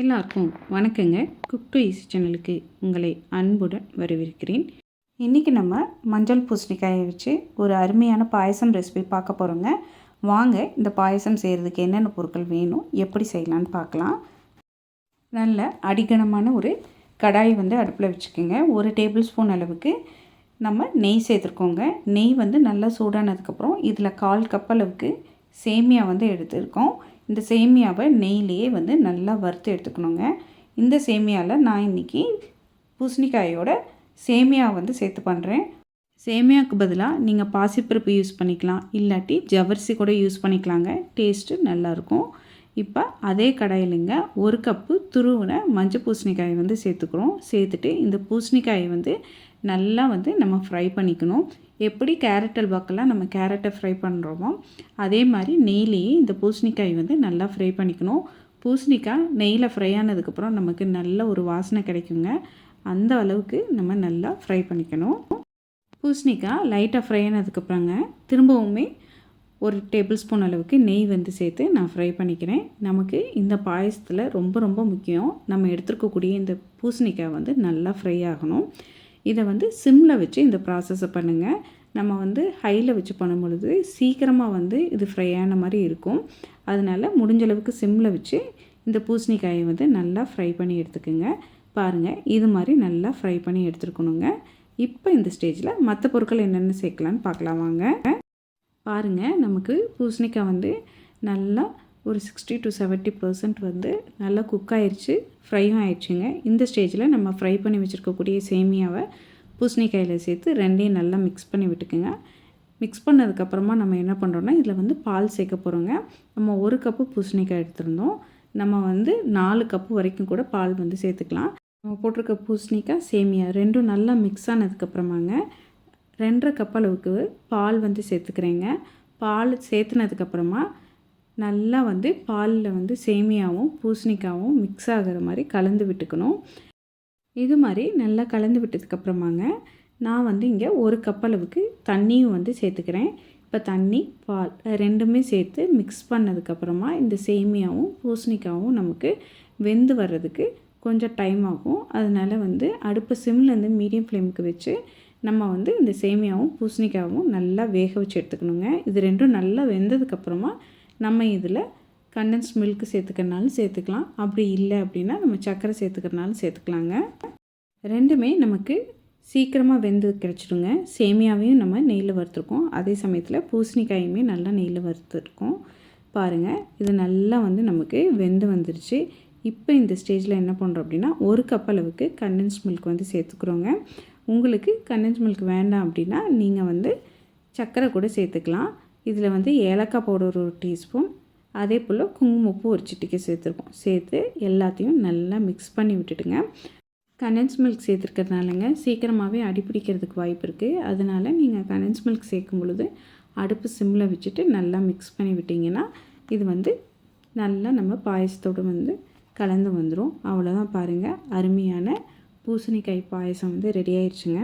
எல்லாருக்கும் வணக்கங்க. Cook to easy சேனலுக்கு உங்களை அன்புடன் வரவேற்கிறேன். இன்றைக்கி நம்ம மஞ்சள் பூசணிக்காயை வச்சு ஒரு அருமையான பாயசம் ரெசிபி பார்க்க போகிறோங்க வாங்க இந்த பாயசம் செய்கிறதுக்கு என்னென்ன பொருட்கள் வேணும் எப்படி செய்யலான்னு பார்க்கலாம். நல்ல அடிகனமான ஒரு கடாய் வந்து அடுப்பில் வச்சுக்கோங்க. ஒரு டேபிள் ஸ்பூன் அளவுக்கு நம்ம நெய் சேர்த்துருக்கோங்க. நெய் வந்து நல்லா சூடானதுக்கப்புறம் இதில் கால் கப் அளவுக்கு சேமியா வந்து எடுத்துருக்கோம். இந்த சேமியாவை நெய்லேயே வந்து நல்லா வறுத்து எடுத்துக்கணுங்க. இந்த சேமியாவில் நான் இன்றைக்கி பூசணிக்காயோட சேமியா வந்து சேர்த்து பண்ணுறேன் சேமியாவுக்கு பதிலாக நீங்கள் பாசிப்பருப்பு யூஸ் பண்ணிக்கலாம். இல்லாட்டி ஜவரிசி கூட யூஸ் பண்ணிக்கலாங்க. டேஸ்ட்டு நல்லாயிருக்கும் இப்போ அதே கடையிலுங்க ஒரு கப்பு துருவின மஞ்சள் பூசணிக்காயை வந்து சேர்த்துக்கிறோம். சேர்த்துட்டு இந்த பூசணிக்காயை வந்து நல்லா வந்து நம்ம ஃப்ரை பண்ணிக்கணும். எப்படி கேரட் அல்வாக்கெல்லாம் நம்ம கேரட்டை ஃப்ரை பண்ணுறோமோ அதே மாதிரி நெய்லேயே இந்த பூசணிக்காய் வந்து நல்லா ஃப்ரை பண்ணிக்கணும். பூசணிக்காய் நெய்யில் ஃப்ரை ஆனதுக்கப்புறம் நமக்கு நல்ல ஒரு வாசனை கிடைக்குங்க. அந்த அளவுக்கு நம்ம நல்லா ஃப்ரை பண்ணிக்கணும். பூசணிக்காய் லைட்டாக ஃப்ரை ஆனதுக்கப்புறங்க திரும்பவுமே ஒரு டேபிள் ஸ்பூன் அளவுக்கு நெய் வந்து சேர்த்து நான் ஃப்ரை பண்ணிக்கிறேன். நமக்கு இந்த பாயசத்தில் ரொம்ப ரொம்ப முக்கியம். நம்ம எடுத்துருக்கக்கூடிய இந்த பூசணிக்காய் வந்து நல்லா ஃப்ரை ஆகணும். இதை வந்து சிம்மில் வச்சு இந்த ப்ராசஸை பண்ணுங்கள் நம்ம வந்து ஹையில் வச்சு பண்ணும் பொழுது சீக்கிரமாக வந்து இது ஃப்ரை ஆன மாதிரி இருக்கும். அதனால் முடிஞ்சளவுக்கு சிம்மில் வச்சு இந்த பூசணிக்காயை வந்து நல்லா ஃப்ரை பண்ணி எடுத்துக்கோங்க. பாருங்கள் இது மாதிரி நல்லா ஃப்ரை பண்ணி எடுத்துருக்கணுங்க. இப்போ இந்த ஸ்டேஜில் மற்ற பொருட்கள் என்னென்ன சேர்க்கலான்னு பார்க்கலாம் வாங்க. பாருங்கள் நமக்கு பூசணிக்காய் வந்து நல்லா ஒரு சிக்ஸ்டி டு செவன்ட்டி பர்சன்ட் வந்து நல்லா குக் ஆயிடுச்சு ஃப்ரையும் ஆயிடுச்சுங்க இந்த ஸ்டேஜில் நம்ம ஃப்ரை பண்ணி வச்சுருக்கக்கூடிய சேமியாவை பூசணிக்காயில் சேர்த்து ரெண்டையும் நல்லா மிக்ஸ் பண்ணி விட்டுக்குங்க. மிக்ஸ் பண்ணதுக்கப்புறமா நம்ம என்ன பண்ணுறோன்னா இதில் வந்து பால் சேர்க்க போகிறோங்க நம்ம ஒரு கப்பு பூசணிக்காய் எடுத்திருந்தோம். நம்ம வந்து நாலு கப்பு வரைக்கும் கூட பால் வந்து சேர்த்துக்கலாம். நம்ம போட்டிருக்க பூசணிக்காய் சேமியா ரெண்டும் நல்லா மிக்ஸ் ஆனதுக்கப்புறமாங்க ரெண்டரை கப் அளவுக்கு பால் வந்து சேர்த்துக்கிறேங்க. பால் சேர்த்துனதுக்கப்புறமா நல்லா வந்து பாலில் வந்து சேமியாவும் பூசணிக்காவும் மிக்ஸ் ஆகிற மாதிரி கலந்து விட்டுக்கணும். இது மாதிரி நல்லா கலந்து விட்டதுக்கப்புறமாங்க நான் வந்து இங்கே ஒரு கப் அளவுக்கு தண்ணியும் வந்து சேர்த்துக்கிறேன். இப்போ தண்ணி பால் ரெண்டுமே சேர்த்து மிக்ஸ் பண்ணதுக்கப்புறமா இந்த சேமியாவும் பூசணிக்காவும் நமக்கு வெந்து வர்றதுக்கு கொஞ்சம் டைம் ஆகும். அதனால் வந்து அடுப்பு சிம்லேருந்து மீடியம் ஃப்ளேமுக்கு வச்சு நம்ம வந்து இந்த சேமியாவும் பூசணிக்காவும் நல்லா வேக வச்சு எடுத்துக்கணுங்க. இது ரெண்டும் நல்லா வெந்ததுக்கப்புறமா நம்ம இதில் கண்டன்ஸ் மில்க் சேர்த்துக்கிறனாலும் சேர்த்துக்கலாம். அப்படி இல்லை அப்படின்னா நம்ம சர்க்கரை சேர்த்துக்கிறனாலும் சேர்த்துக்கலாங்க. ரெண்டுமே நமக்கு சீக்கிரமாக வெந்து கிடச்சிடுங்க. சேமியாவையும் நம்ம நெய்யில் வறுத்துருக்கோம். அதே சமயத்தில் பூசணிக்காயுமே நல்லா நெய்யில் வறுத்துருக்கோம். பாருங்கள் இது நல்லா வந்து நமக்கு வெந்து வந்துருச்சு. இப்போ இந்த ஸ்டேஜில் என்ன பண்ணுறோம் அப்படின்னா ஒரு கப் அளவுக்கு கண்டன்ஸ் மில்க் வந்து சேர்த்துக்குறோங்க. உங்களுக்கு கண்டன்ஸ் மில்க் வேண்டாம் அப்படின்னா நீங்கள் வந்து சர்க்கரை கூட சேர்த்துக்கலாம். இதில் வந்து ஏலக்காய் பவுடர் ஒரு டீஸ்பூன் அதே போல் குங்குமப்பூ ஒரு சிட்டிக்கு சேர்த்துருக்கோம். சேர்த்து எல்லாத்தையும் நல்லா மிக்ஸ் பண்ணி விட்டுடுங்க. கண்டன்ஸ் மில்க் சேர்த்துருக்கிறதுனாலங்க சீக்கிரமாகவே அடிப்பிடிக்கிறதுக்கு வாய்ப்பு இருக்குது அதனால் நீங்கள் கண்டன்ஸ் மில்க் சேர்க்கும் பொழுது அடுப்பு சிம்மில் வச்சுட்டு நல்லா மிக்ஸ் பண்ணி விட்டிங்கன்னா இது வந்து நல்லா நம்ம பாயசத்தோடு வந்து கலந்து வந்துடும் அவ்வளோதான் பாருங்கள் அருமையான பூசணிக்காய் பாயசம் வந்து ரெடி ஆயிடுச்சுங்க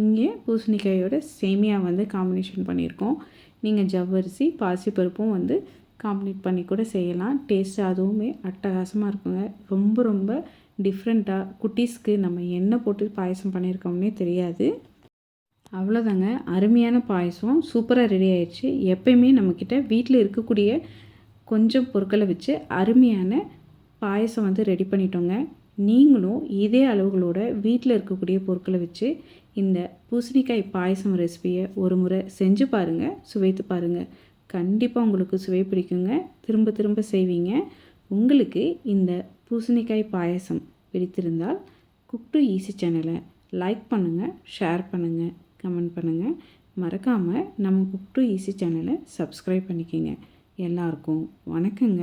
இங்கே பூசணிக்காயோட சேமியா வந்து காம்பினேஷன் பண்ணியிருக்கோம். நீங்கள் ஜவ்வரிசி பாசிப்பருப்பும் வந்து காம்பினேட் பண்ணி கூட செய்யலாம். டேஸ்ட் அதுவுமே அட்டகாசமாக இருக்குங்க. ரொம்ப ரொம்ப டிஃப்ரெண்ட்டாக குட்டீஸ்க்கு நம்ம என்ன போட்டு பாயசம் பண்ணியிருக்கோம்னே தெரியாது. அவ்வளோதாங்க அருமையான பாயசம். சூப்பராக ரெடி ஆயிடுச்சு. எப்பயுமே நம்மக்கிட்ட வீட்டில் இருக்கக்கூடிய கொஞ்சம் பொருட்களை வச்சு அருமையான பாயசம் வந்து ரெடி பண்ணிட்டோங்க. நீங்களும் இதே அளவுகளோட வீட்டில் இருக்கக்கூடிய பொருட்களை வச்சு இந்த பூசணிக்காய் பாயசம் ரெசிபியை ஒரு முறை செஞ்சு பாருங்கள் சுவைத்து பாருங்கள் கண்டிப்பாக உங்களுக்கு சுவை பிடிக்குங்க. திரும்ப திரும்ப செய்வீங்க. உங்களுக்கு இந்த பூசணிக்காய் பாயசம் பிடித்திருந்தால் குக் டு ஈஸி சேனலை லைக் பண்ணுங்கள் ஷேர் பண்ணுங்கள் கமெண்ட் பண்ணுங்கள் மறக்காமல் நம்ம குக் டு ஈஸி சேனலை சப்ஸ்கிரைப் பண்ணிக்கோங்க. எல்லாருக்கும் வணக்கங்க.